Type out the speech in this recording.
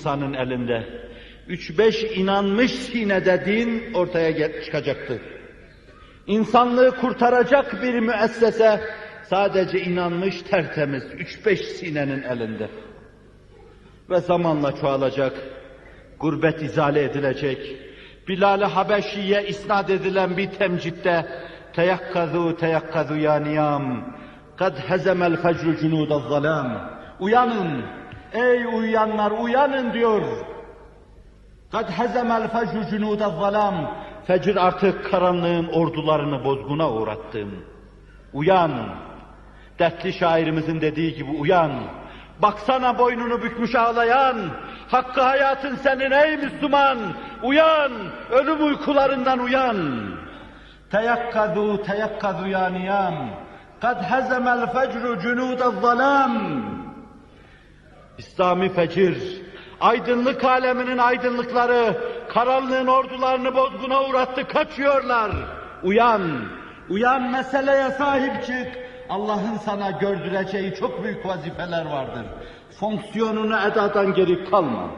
insanın elinde. Üç beş inanmış sinede din ortaya çıkacaktır. İnsanlığı kurtaracak bir müessese sadece inanmış tertemiz üç beş sinenin elinde. Ve zamanla çoğalacak, gurbet izale edilecek, Bilal-i Habeşi'ye isnat edilen bir temcitte teyakkazu teyakkazu ya niyam kad hezemel fecru cunudaz zalam uyanın ey uyuyanlar uyanın diyor. Kad hezemel fecru cunudaz zalam fecir artık karanlığın ordularını bozguna uğrattım. Uyan. Dertli şairimizin dediği gibi uyan. Baksana boynunu bükmüş ağlayan. Hakkı hayatın senin ey Müslüman. Uyan ölüm uykularından uyan. Teyakkadu teyakkadu ya niyam. Kad hezemel fecru cunudaz zalam. İslami fecir, aydınlık aleminin aydınlıkları, karanlığın ordularını bozguna uğrattı, kaçıyorlar. Uyan, uyan meseleye sahip çık. Allah'ın sana gördüreceği çok büyük vazifeler vardır. Fonksiyonunu edadan geri kalma.